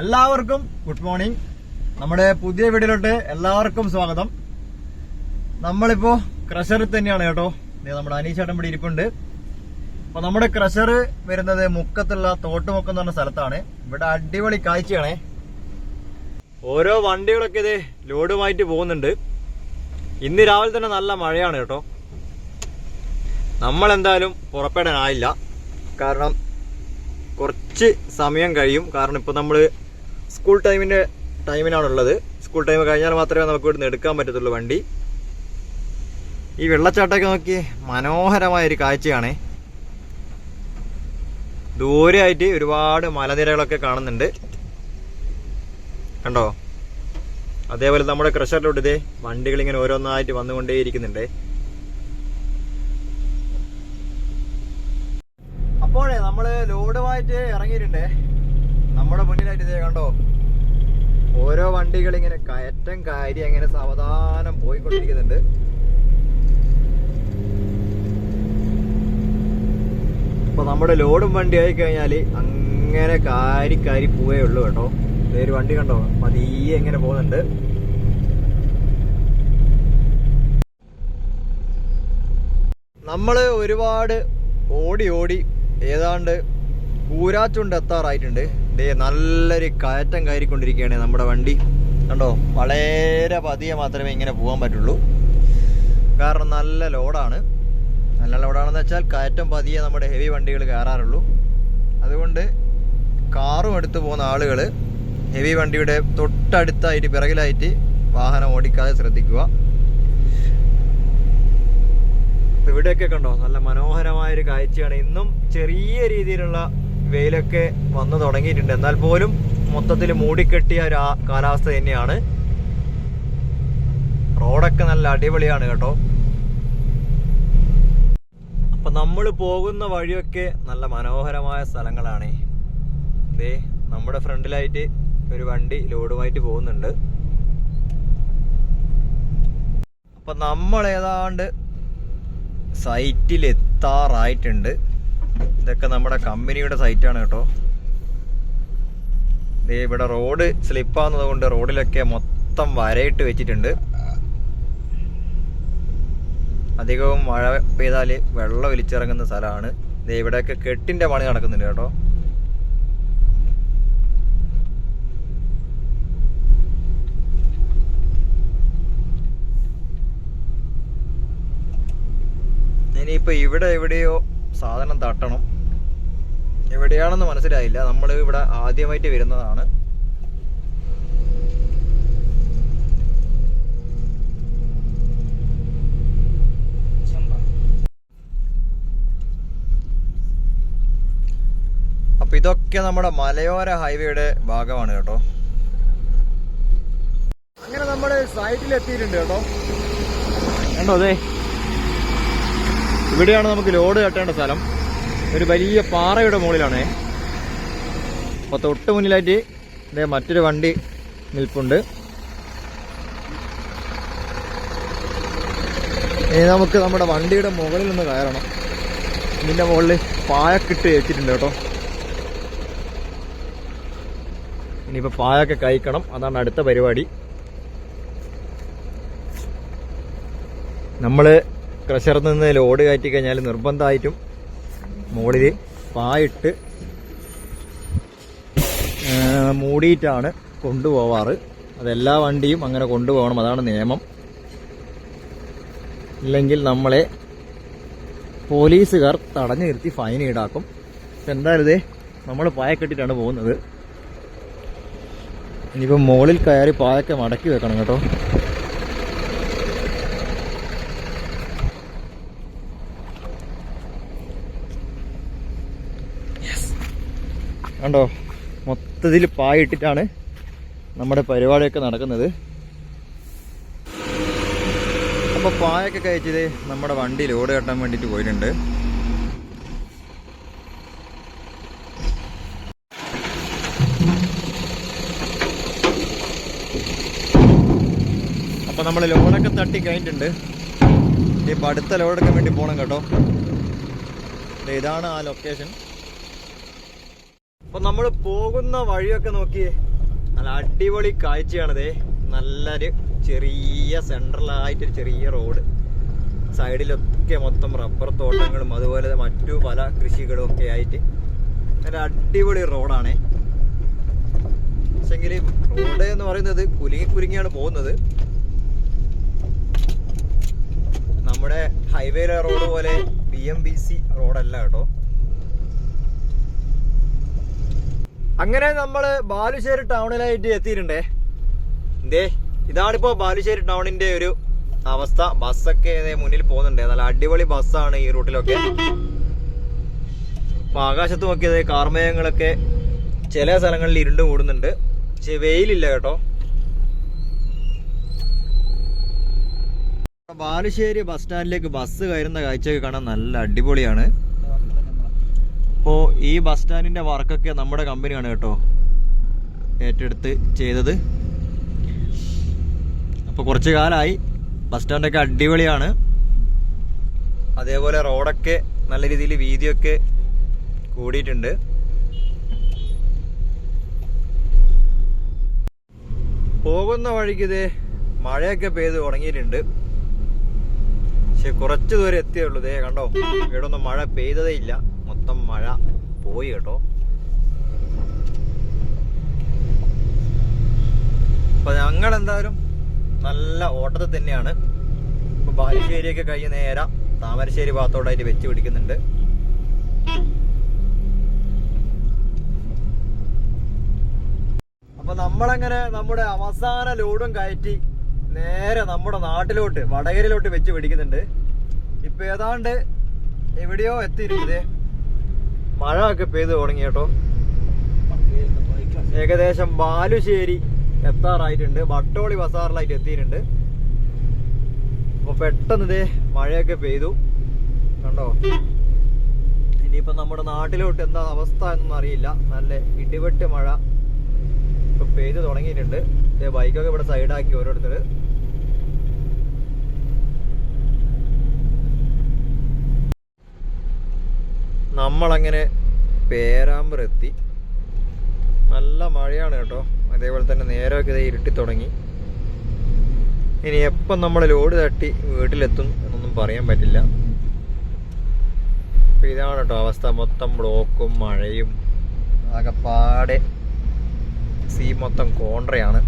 എല്ലാവർക്കും good morning. നമ്മുടെ പുതിയ വീഡിയോയിലോട്ട് എല്ലാവർക്കും സ്വാഗതം. നമ്മളിപ്പോ ക്രഷറിൽ തന്നെയാണ് കേട്ടോ. നമ്മുടെ അനീഷേട്ടൻ ഇവിടെ ഇരിപ്പുണ്ട്. അപ്പൊ നമ്മുടെ ക്രഷർ വരുന്നത് മുക്കത്തുള്ള തോട്ടുമുക്കം എന്ന് പറഞ്ഞ സ്ഥലത്താണ്. ഇവിടെ അടിപൊളി കാഴ്ചയാണേ. ഓരോ വണ്ടികളൊക്കെ ഇത് ലോഡുമായിട്ട് പോകുന്നുണ്ട്. ഇന്ന് രാവിലെ തന്നെ നല്ല മഴയാണ് കേട്ടോ. നമ്മൾ എന്തായാലും പുറപ്പെടാനായില്ല. കാരണം കുറച്ച് സമയം കഴിയും. കാരണം ഇപ്പോൾ നമ്മൾ സ്കൂൾ ടൈമിന്റെ ടൈമിനാണുള്ളത്. സ്കൂൾ ടൈം കഴിഞ്ഞാൽ മാത്രമേ നമുക്ക് ഇവിടുന്ന് എടുക്കാൻ പറ്റത്തുള്ളൂ വണ്ടി. ഈ വെള്ളച്ചാട്ടമൊക്കെ നോക്കി മനോഹരമായൊരു കാഴ്ചയാണ്. ദൂരെയായിട്ട് ഒരുപാട് മലനിരകളൊക്കെ കാണുന്നുണ്ട്. കണ്ടോ? അതേപോലെ നമ്മുടെ ക്രഷറിലോട്ട് ഇതേ വണ്ടികൾ ഇങ്ങനെ ഓരോന്നായിട്ട് വന്നുകൊണ്ടേയിരിക്കുന്നുണ്ട്. അപ്പോഴേ നമ്മൾ ലോഡുമായിട്ട് ഇറങ്ങിയിട്ടുണ്ട്. നമ്മുടെ മുന്നിലായിട്ട് ഇതേ കണ്ടോ? ഓരോ വണ്ടികൾ ഇങ്ങനെ കയറ്റം കാര്യം അങ്ങനെ സാവധാനം പോയിക്കൊണ്ടിരിക്കുന്നുണ്ട്. അപ്പൊ നമ്മുടെ ലോഡും വണ്ടി ആയി കഴിഞ്ഞാൽ അങ്ങനെ കാരി കാരി പോവേ ഉള്ളൂ കേട്ടോ. ഇതൊരു വണ്ടി കണ്ടോ? പതിയെ ഇങ്ങനെ പോകുന്നുണ്ട്. നമ്മൾ ഒരുപാട് ഓടി ഓടി ഏതാണ്ട് കൂരാച്ചുണ്ട് എത്താറായിട്ടുണ്ട്. ദേ നല്ലൊരു കയറ്റം കയറിക്കൊണ്ടിരിക്കുകയാണ് നമ്മുടെ വണ്ടി. കണ്ടോ? വളരെ പതിയെ മാത്രമേ ഇങ്ങനെ പോകാൻ പറ്റുള്ളൂ. കാരണം നല്ല ലോഡാണ്. നല്ല ലോഡാണെന്ന് വെച്ചാൽ കയറ്റം പതിയെ നമ്മുടെ ഹെവി വണ്ടികൾ കയറാറുള്ളൂ. അതുകൊണ്ട് കാറും എടുത്തു പോകുന്ന ആളുകൾ ഹെവി വണ്ടിയുടെ തൊട്ടടുത്തായിട്ട് പിറകിലായിട്ട് വാഹനം ഓടിക്കാതെ ശ്രദ്ധിക്കുക. ഇവിടെയൊക്കെ കണ്ടോ? നല്ല മനോഹരമായൊരു കാഴ്ചയാണ്. ഇന്നും ചെറിയ രീതിയിലുള്ള വെയിലൊക്കെ വന്നു തുടങ്ങിയിട്ടുണ്ട്. എന്നാൽ പോലും മൊത്തത്തിൽ മൂടിക്കെട്ടിയ ഒരു കാലാവസ്ഥ തന്നെയാണ്. റോഡൊക്കെ നല്ല അടിപൊളിയാണ് കേട്ടോ. അപ്പൊ നമ്മൾ പോകുന്ന വഴിയൊക്കെ നല്ല മനോഹരമായ സ്ഥലങ്ങളാണ്. ദേ നമ്മുടെ ഫ്രണ്ടിലായിട്ട് ഒരു വണ്ടി ലോഡുമായിട്ട് പോകുന്നുണ്ട്. അപ്പൊ നമ്മൾ ഏതാണ്ട് സൈറ്റിൽ എത്താറായിട്ടുണ്ട് ഇതൊക്കെ നമ്മുടെ കമ്പനിയുടെ സൈറ്റാണ് കേട്ടോ. ദേ ഇവിടെ റോഡ് സ്ലിപ്പാകുന്നത് കൊണ്ട് റോഡിലൊക്കെ മൊത്തം വരയിട്ട് വെച്ചിട്ടുണ്ട്. അധികവും മഴ പെയ്താൽ വെള്ളം ഒലിച്ചിറങ്ങുന്ന സ്ഥലമാണ്. ദേ ഇവിടെയൊക്കെ കെട്ടിന്റെ പണി നടക്കുന്നുണ്ട് കേട്ടോ. ഇനിയിപ്പോ ഇവിടെ എവിടെയോ സാധനം തട്ടണം. എവിടെയാണെന്ന് മനസ്സിലായില്ല. നമ്മൾ ഇവിടെ ആദ്യമായിട്ട് വരുന്നതാണ്. അപ്പൊ ഇതൊക്കെ നമ്മുടെ മലയോര ഹൈവേയുടെ ഭാഗമാണ് കേട്ടോ. അങ്ങനെ നമ്മുടെ സൈറ്റിൽ എത്തിയിട്ടുണ്ട് കേട്ടോ. കണ്ടോ അതെ ഇവിടെയാണ് നമുക്ക് ലോഡ് കെട്ടേണ്ട സ്ഥലം. ഒരു വലിയ പാറയുടെ മുകളിലാണേ. അപ്പൊ തൊട്ട് മുന്നിലായിട്ട് ഇതേ മറ്റൊരു വണ്ടി നിൽപ്പുണ്ട്. ഇനി നമുക്ക് നമ്മുടെ വണ്ടിയുടെ മുകളിൽ ഒന്ന് കയറണം. ഇതിന്റെ മുകളിൽ പായക്കിട്ട് വെച്ചിട്ടുണ്ട് കേട്ടോ. ഇനിയിപ്പോ പായൊക്കെ കഴിക്കണം. അതാണ് അടുത്ത പരിപാടി. നമ്മൾ ക്രഷറിൽ നിന്ന് ലോഡ് കയറ്റി കഴിഞ്ഞാൽ നിർബന്ധമായിട്ടും മുകളിൽ പായിട്ട് മൂടിയിട്ടാണ് കൊണ്ടുപോവാറ്. അതെല്ലാ വണ്ടിയും അങ്ങനെ കൊണ്ടുപോകണം അതാണ് നിയമം. ഇല്ലെങ്കിൽ നമ്മളെ പോലീസുകാർ തടഞ്ഞു നിർത്തി ഫൈൻ ഈടാക്കും. ഇപ്പം എന്തായാലും നമ്മൾ പായക്കെട്ടിട്ടാണ് പോകുന്നത്. ഇനിയിപ്പോൾ മുകളിൽ കയറി പായൊക്കെ മടക്കി വെക്കണം കേട്ടോ. കണ്ടോ? മൊത്തത്തിൽ പായിട്ടിട്ടാണ് നമ്മുടെ പരിപാടിയൊക്കെ നടക്കുന്നത്. അപ്പോൾ പായൊക്കെ കഴിച്ചത് നമ്മുടെ വണ്ടി ലോഡ് കെട്ടാൻ വേണ്ടിയിട്ട് പോയിട്ടുണ്ട്. അപ്പോൾ നമ്മൾ ലോഡൊക്കെ തട്ടി കഴിഞ്ഞിട്ടുണ്ട്. ഇപ്പം അടുത്ത ലോഡെടുക്കാൻ വേണ്ടി പോകണം കേട്ടോ. ഇതാണ് ആ ലൊക്കേഷൻ അപ്പൊ നമ്മൾ പോകുന്ന വഴിയൊക്കെ നോക്കി. നല്ല അടിപൊളി കാഴ്ചയാണത്. നല്ലൊരു ചെറിയ സെൻട്രലായിട്ടൊരു ചെറിയ റോഡ്. സൈഡിലൊക്കെ മൊത്തം റബ്ബർ തോട്ടങ്ങളും അതുപോലെ മറ്റു പല കൃഷികളും ഒക്കെ ആയിട്ട് നല്ല അടിപൊളി റോഡാണ്. പക്ഷെങ്കിൽ റോഡ് എന്ന് പറയുന്നത് കുലുങ്ങി കുലുങ്ങിയാണ് പോകുന്നത്. നമ്മുടെ ഹൈവേയിലെ റോഡ് പോലെ ബി എം ബി സി റോഡല്ല കേട്ടോ. അങ്ങനെ നമ്മൾ ബാലുശ്ശേരി ടൗണിലായിട്ട് എത്തിയിട്ടുണ്ടേ. എന്തേ ഇതാണിപ്പോ ബാലുശ്ശേരി ടൗണിന്റെ ഒരു അവസ്ഥ. ബസ്സൊക്കെ മുന്നിൽ പോകുന്നുണ്ട്. നല്ല അടിപൊളി ബസ്സാണ് ഈ റൂട്ടിലൊക്കെ. അപ്പൊ ആകാശത്ത് നോക്കിയത് കാർമേഘങ്ങളൊക്കെ ചില സ്ഥലങ്ങളിൽ ഇരുണ്ട് കൂടുന്നുണ്ട്. പക്ഷെ വെയിലില്ല കേട്ടോ. ബാലുശ്ശേരി ബസ് സ്റ്റാൻഡിലേക്ക് ബസ് കയറുന്ന കാഴ്ചയൊക്കെ കാണാൻ നല്ല അടിപൊളിയാണ്. അപ്പോൾ ഈ ബസ് സ്റ്റാൻഡിന്റെ വർക്കൊക്കെ നമ്മുടെ കമ്പനിയാണ് കേട്ടോ ഏറ്റെടുത്ത് ചെയ്തത്. അപ്പോൾ കുറച്ച് കാലമായി ബസ് സ്റ്റാൻഡൊക്കെ അടിപൊളിയാണ്. അതേപോലെ റോഡൊക്കെ നല്ല രീതിയിൽ വീതിയൊക്കെ കൂടിയിട്ടുണ്ട്. പോകുന്ന വഴിക്ക് ഇത് മഴയൊക്കെ പെയ്ത് തുടങ്ങിയിട്ടുണ്ട് പക്ഷെ കുറച്ച് ദൂരം എത്തിയേ ഉള്ളൂ. ദേ കണ്ടോ? ഇവിടെ ഒന്നും മഴ പെയ്തതേ ഇല്ല. മൊത്തം മഴ പോയി കേട്ടോ. അപ്പൊ ഞങ്ങൾ എന്തായാലും നല്ല ഓട്ടത്തിൽ തന്നെയാണ്. ഇപ്പൊ ബാലുശ്ശേരിയൊക്കെ കഴിഞ്ഞ് നേരെ താമരശ്ശേരി ഭാഗത്തോടായിട്ട് വെച്ച് പിടിക്കുന്നുണ്ട്. അപ്പൊ നമ്മളങ്ങനെ നമ്മുടെ അവസാന ലോഡും കയറ്റി നേരെ നമ്മുടെ നാട്ടിലോട്ട് വടകരയിലോട്ട് വെച്ച് പിടിക്കുന്നുണ്ട്. ഇപ്പൊ ഏതാണ്ട് എവിടെയോ എത്തിയിരിക്കുന്നത് മഴ ഒക്കെ പെയ്തു തുടങ്ങി കേട്ടോ. ഏകദേശം ബാലുശ്ശേരി എത്താറായിട്ടുണ്ട്. വട്ടോളി ബസാറിലായിട്ട് എത്തിയിട്ടുണ്ട്. അപ്പൊ പെട്ടെന്ന് ഇതേ മഴയൊക്കെ പെയ്തു. കണ്ടോ? ഇനിയിപ്പോ നമ്മുടെ നാട്ടിലോട്ട് എന്താ അവസ്ഥ എന്നൊന്നും അറിയില്ല. നല്ല ഇടിവെട്ട് മഴ ഇപ്പൊ പെയ്തു തുടങ്ങിയിട്ടുണ്ട്. ബൈക്കൊക്കെ ഇവിടെ സൈഡാക്കി ഓരോരുത്തര്. നമ്മളങ്ങനെ എത്തി നല്ല മഴയാണ് കേട്ടോ. അതേപോലെ തന്നെ നേരമൊക്കെ ഇതായി ഇരുട്ടി തുടങ്ങി. ഇനി എപ്പം നമ്മൾ ലോഡ് തട്ടി വീട്ടിലെത്തും എന്നൊന്നും പറയാൻ പറ്റില്ല. അപ്പം ഇതാണ് കേട്ടോ അവസ്ഥ. മൊത്തം ബ്ലോക്കും മഴയും ആകെപ്പാടെ സീ മൊത്തം കോൺട്രയാണ്.